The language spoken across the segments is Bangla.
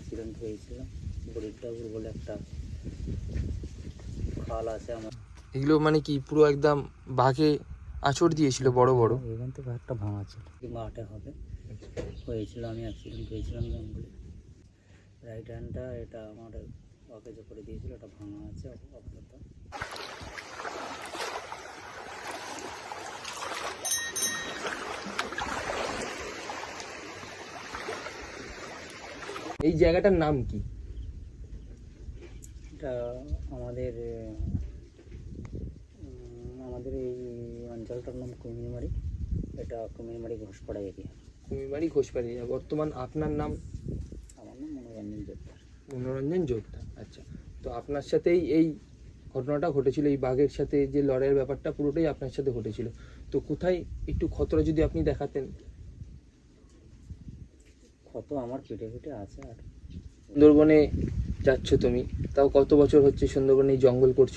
অ্যাক্সিডেন্ট হয়েছিল। বরিদ্দাপুর বলে একটা খাল আছে আমার। এগুলো মানে কি পুরো একদম বাঘে আঁচড় দিয়েছিল বড় বড়? এখান থেকে একটা ভাঙা ছিল। আটে হবে। হয়েছিল আমি অ্যাক্সিডেন্ট হয়েছিলাম জঙ্গলে। রাইট হ্যান্ডটা এটা আমার অকেজে করে দিয়েছিল এটা ভাঙা আছে আপাতত এই জায়গাটার নাম কি? এটা আমাদের আমাদের এই অঞ্চলটার নাম কুমিরমারি। এটা কুমিরমারি ঘোষপাড়া এরিয়া। কুমিরবাড়ি ঘোষবাড়ি বর্তমান আপনার নাম? আমার নাম মনোরঞ্জন জোদ্দার মনোরঞ্জন যোদ্ধা আচ্ছা তো আপনার সাথেই এই ঘটনাটা ঘটেছিল এই বাঘের সাথে যে লড়াইয়ের ব্যাপারটা পুরোটাই আপনার সাথে ঘটেছিল। তো কোথায় একটু ক্ষতটা যদি আপনি দেখাতেন। কত আমার পিঠে পিঠে আছে আর? সুন্দরবনে যাচ্ছ তুমি। তাও কত বছর হচ্ছে সুন্দরবনে জঙ্গল করছ?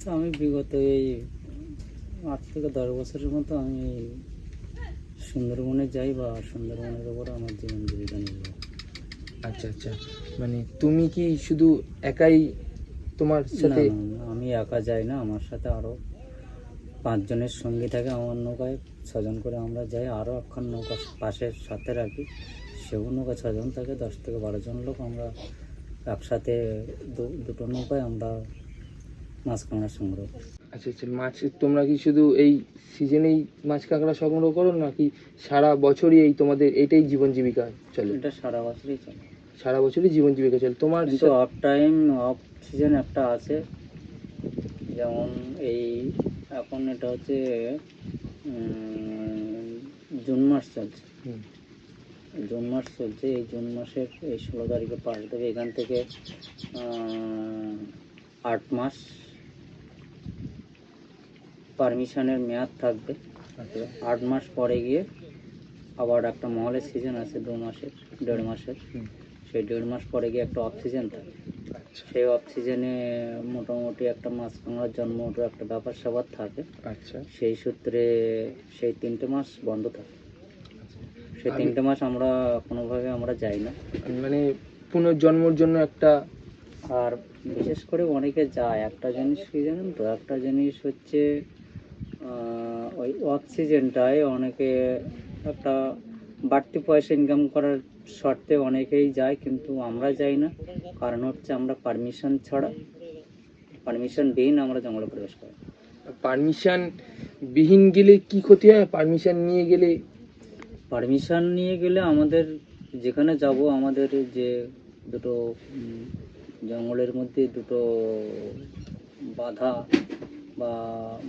তো আমি বিগত এই আট থেকে দশ বছরের মতো আমি সুন্দরবনে যাই বা সুন্দরবনের ওপর আমার জীবন জীবিকা নির্ভর আচ্ছা আচ্ছা। মানে তুমি কি শুধু একাই তোমার সাথে আমি একা যাই না আমার সাথে আরও পাঁচজনের সঙ্গী থাকে আমার নৌকায় ছজন করে আমরা যাই। আরও একখান নৌকা পাশের সাথে রাখি। সেও নৌকা ছজন থাকে দশ থেকে বারো জন লোক। আমরা একসাথে দুটো নৌকায় আমরা মাছ কাঁকড়া সংগ্রহ করি। আচ্ছা আচ্ছা মাছ তোমরা কি শুধু এই সিজনেই মাছ কাঁকড়া সংগ্রহ করো নাকি সারা বছরই এই তোমাদের এটাই জীবন জীবিকা চলে? এটা সারা বছরই চলে। সারা বছরই জীবন জীবিকা চলে। তোমার কিন্তু অফ টাইম অফ সিজন একটা আছে। যেমন এই এখন এটা হচ্ছে জুন মাস চলছে। জুন মাস চলছে এই জুন মাসের এই ষোলো তারিখে পাস দেবে এখান থেকে আট মাস। পারমিশনের মেয়াদ থাকবে। আচ্ছা। আট মাস পরে গিয়ে আবার একটা মহলের সিজন আছে দু মাসের দেড় মাসের। সেই দেড় মাস পরে গিয়ে একটা অফ সিজন থাকে। সেই অফ সিজনে মোটামুটি একটা মাছ কাঁকড়ার জন্ম একটা ব্যাপার স্যাপার থাকে। আচ্ছা। সেই সূত্রে সেই তিনটে মাস বন্ধ থাকে। সেই তিনটে মাস আমরা কোনোভাবে আমরা যাই না। মানে পুনর্জন্মর জন্য একটা আর বিশেষ করে অনেকে যায়। একটা জিনিস কি জানেন তো? একটা জিনিস হচ্ছে ওই অক্সিজেনটায় অনেকে একটা বাড়তি পয়সা ইনকাম করার শর্তে অনেকেই যায় কিন্তু আমরা যাই না। কারণ হচ্ছে আমরা পারমিশন ছাড়া পারমিশন দিন আমরা জঙ্গলে প্রবেশ করি। পারমিশন বিহীন গেলে কি ক্ষতি হয়? পারমিশন নিয়ে গেলে? পারমিশন নিয়ে গেলে আমাদের যেখানে যাব আমাদের যে দুটো জঙ্গলের মধ্যে দুটো বাধা বা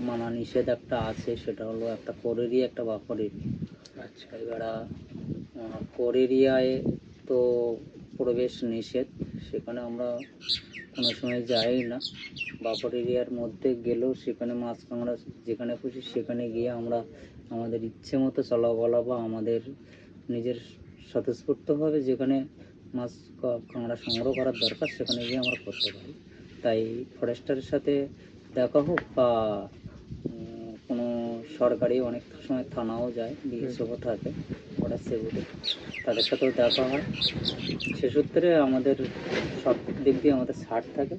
মানা নিষেধ একটা আছে সেটা হলো একটা কোর এরিয়া একটা বাফার। এরিয়া আচ্ছা। এবার কোর এরিয়ায় তো প্রবেশ নিষেধ সেখানে আমরা কোনো সময় যাই না। বাফার এরিয়ার মধ্যে গেলেও সেখানে মাছ কাঁকড়া যেখানে খুশি সেখানে গিয়ে আমরা আমাদের ইচ্ছে মতো চলাবলা বা আমাদের নিজের স্বতঃস্ফূর্তভাবে যেখানে মাছ কাঁকড়া সংগ্রহ করার দরকার সেখানে গিয়ে আমরা করতে পারি। তাই ফরেস্টারের সাথে দেখা হোক বা কোনো সরকারি অনেক সময় থানাও যায় বিএসএফও থাকে ফরেস্ট সিকিউরিটি তাদের সাথেও দেখা হয়। সে সূত্রে আমাদের সব দিক দিয়ে আমাদের ছাড় থাকে।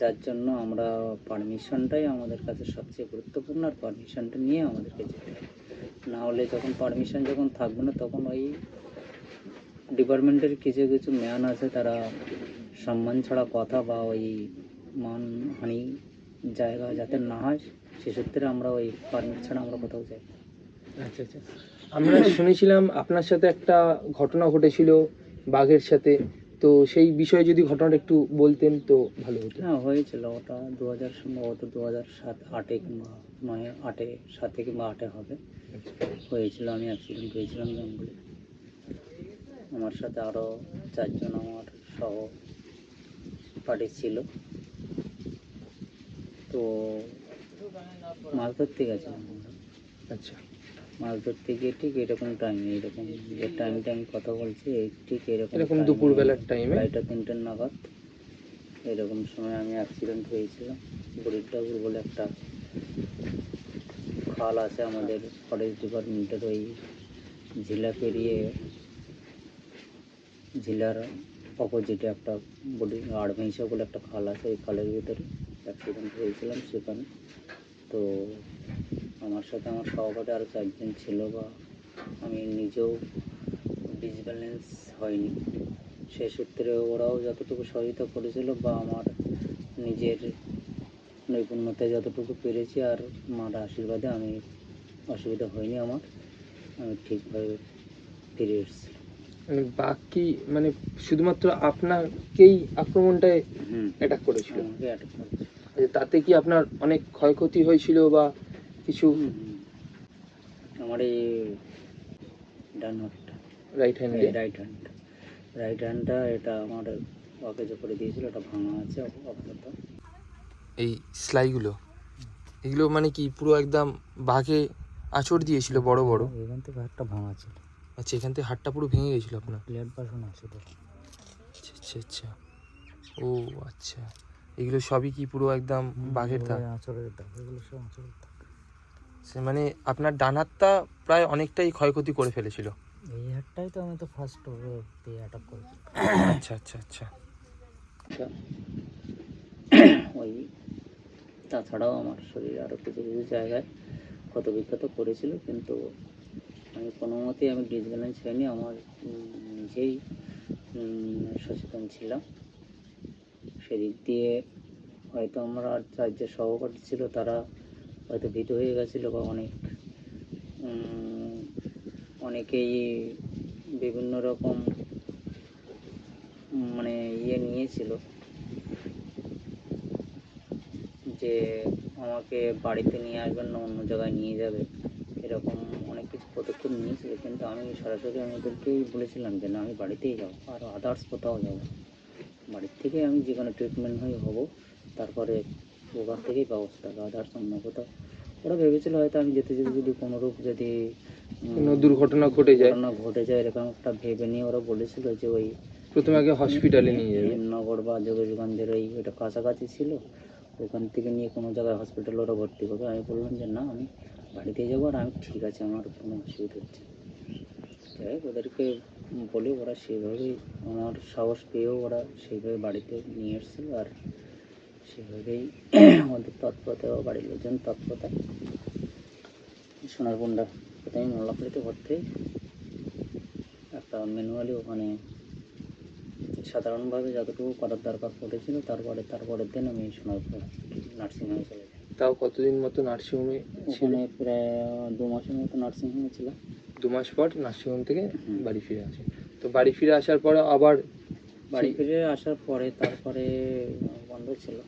যার জন্য আমরা পারমিশনটাই আমাদের কাছে সবচেয়ে গুরুত্বপূর্ণ আর পারমিশনটা নিয়ে আমাদেরকে যেতে হবে না হলে যখন পারমিশন যখন থাকবে না তখন ওই ডিপার্টমেন্টের কিছু কিছু ম্যান আছে তারা সম্মান ছাড়া কথা বা ওই মানহানি জায়গা যাতে না হয় সেক্ষেত্রে আমরা ওই পারমিট ছাড়া আমরা কোথাও যাই। আচ্ছা আচ্ছা। আমরা শুনেছিলাম আপনার সাথে একটা ঘটনা ঘটেছিল বাঘের সাথে। তো সেই বিষয়ে যদি ঘটনাটা একটু বলতেন তো ভালো হতো। হ্যাঁ হয়েছিল ওটা দু হাজার সম্ভবত দু হাজার সাত আটে কিংবা নয় আটে সাতে কিংবা আটে হবে। হয়েছিল আমি অ্যাক্সিডেন্ট হয়েছিলাম জঙ্গলে। আমার সাথে আরও চারজন আমার সহ পার্টি ছিল। তো মাছ ধরতে গেছিলাম আমরা। আচ্ছা। মাছ ধরতে গিয়ে ঠিক এরকম টাইমে এরকম যে টাইমটা আমি কথা বলছি এই ঠিক এরকম এরকম দুপুরবেলার টাইমে আড়াইটা তিনটের নাগাদ এরকম সময় আমি অ্যাক্সিডেন্ট হয়েছিলাম। বরিদ্দাপুর বলে একটা খাল আছে আমাদের ফরেস্ট ডিপার্টমেন্টের ওই জেলা পেরিয়ে ঝিলার অপোজিটে একটা বডি আড়ভেঁসা বলে একটা খাল আছে ওই খালের ভিতরে। অ্যাক্সিডেন্ট হয়েছিলাম সেখানে। তো আমার সাথে আমার সহপাঠী আরও চারজন ছিল বা আমি নিজেও ডিসব্যালেন্স হয়নি। সে সূত্রে ওরাও যতটুকু সহযোগিতা করেছিল বা আমার নিজের নৈপুণ্যতে যতটুকু পেরেছি আর মার আশীর্বাদে আমি অসুবিধা হয়নি আমার। আমি ঠিকভাবে ফিরে এসেছি। মানে বাকি মানে শুধুমাত্র আপনাকেই আক্রমণটায় অ্যাটাক করেছিল? আমাকে অ্যাটাক করেছে আচ্ছা, তাতে কি আপনার অনেক ক্ষয়ক্ষতি হয়েছিল বা কিছু। আমার এই ডান হাতটা। রাইট হ্যান্ডে রাইট হ্যান্ড রাইট হ্যান্ডটা এটা আমার অকেজ করে দিয়েছিল এটা ভাঙা আছে আপাতত এই সেলাইগুলো এগুলো মানে কি পুরো একদম বাঘে আঁচড় দিয়েছিল বড় বড়? এখান থেকে হাতটা ভাঙা ছিল আচ্ছা এখান থেকে হাতটা পুরো ভেঙে গেছিল আপনার? প্লেট পাশন আছে আচ্ছা আচ্ছা আচ্ছা। ও আচ্ছা। এগুলো সবই কি পুরো একদম বাঘের দাগ আঁচড়ের দাগ এগুলো সব আঁচড়ের দাগ সে মানে আপনার ডান হাতটা প্রায় অনেকটাই ক্ষয়ক্ষতি করে ফেলেছিল। এই হাতটাই তো আমি তো ফার্স্ট দিয়ে অ্যাটাক করেছি। আচ্ছা আচ্ছা আচ্ছা। ওই তাছাড়াও আমার শরীরে আরও কিছু কিছু জায়গায় ক্ষত বিক্ষত করেছিল কিন্তু আমি কোনো মতেই আমি ডিসব্যালেন্স হয়নি আমার নিজেই সচেতন ছিলাম। সেদিক দিয়ে হয়তো আমরা যে সহপাঠী ছিল, তারা হয়তো ভীত হয়ে গেছিল বা অনেক অনেকেই বিভিন্ন রকম মানে ইয়ে নিয়েছিল যে আমাকে বাড়িতে নিয়ে আসবেন না, অন্য জায়গায় নিয়ে যাবে এরকম অনেক কিছু পদক্ষেপ নিয়েছিল, কিন্তু আমি সরাসরি আমি ওদেরকেই বলেছিলাম যে না, আমি বাড়িতেই যাব, আর আদার্স কোথাও যাব। বাড়ির থেকে আমি যেখানে ট্রিটমেন্ট হয়ে হব তারপরে ওখান থেকেই ব্যবস্থা আদার্স অন্য কোথাও ওরা ভেবেছিল হয়তো আমি যেতে যেতে যদি কোনোরূপ যদি কোনো দুর্ঘটনা ঘটে যায়। ঘটনা ঘটে যায় এরকম একটা ভেবে নিয়ে ওরা বলেছিল যে ওই প্রথমে আগে হসপিটালে নিয়ে যাবে। নগর বা যোগেশগঞ্জের ওই এটা কাছাকাছি ছিল ওখান থেকে নিয়ে কোনো জায়গায় হসপিটাল ওরা ভর্তি করবে আমি বললাম যে না আমি বাড়িতেই যাব আর আমি ঠিক আছে আমার কোনো অসুবিধা হচ্ছে না। যাই ওদেরকে বলে ওরা সেভাবেই আমার সাহস পেয়েও ওরা সেইভাবে বাড়িতে নিয়ে এসেছিল আর সেভাবেই আমাদের তৎপরতা বা বাড়ির লোকজন তৎপরতা। সোনারকুন্ডা প্রথমে মোল্লাপাড়িতে ভর্তি। একটা ম্যানুয়ালি ওখানে সাধারণভাবে যতটুকু করার দরকার পড়েছিল তারপরে তারপরের দিন আমি সোনারপুর নার্সিংহোমে চলে যাই তাও কতদিন মতো নার্সিংহোমে ওখানে প্রায় দু মাসের মতো নার্সিংহোমে ছিলাম। দু মাস পর নার্সিংহোম থেকে বাড়ি ফিরে আসে। তো বাড়ি ফিরে আসার পরে আবার বাড়ি ফিরে আসার পরে তারপরে বন্ধ ছিল।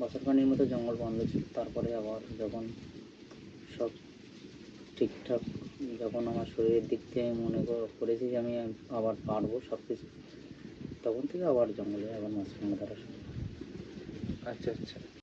বছরখানির মতো জঙ্গল বন্ধ ছিল। তারপরে আবার যখন সব ঠিকঠাক যখন আমার শরীরের দিক থেকে আমি মনে করেছি যে আমি আবার পারব সব কিছু তখন থেকে আবার জঙ্গলে আবার মাছ ধরা শুরু। আচ্ছা আচ্ছা।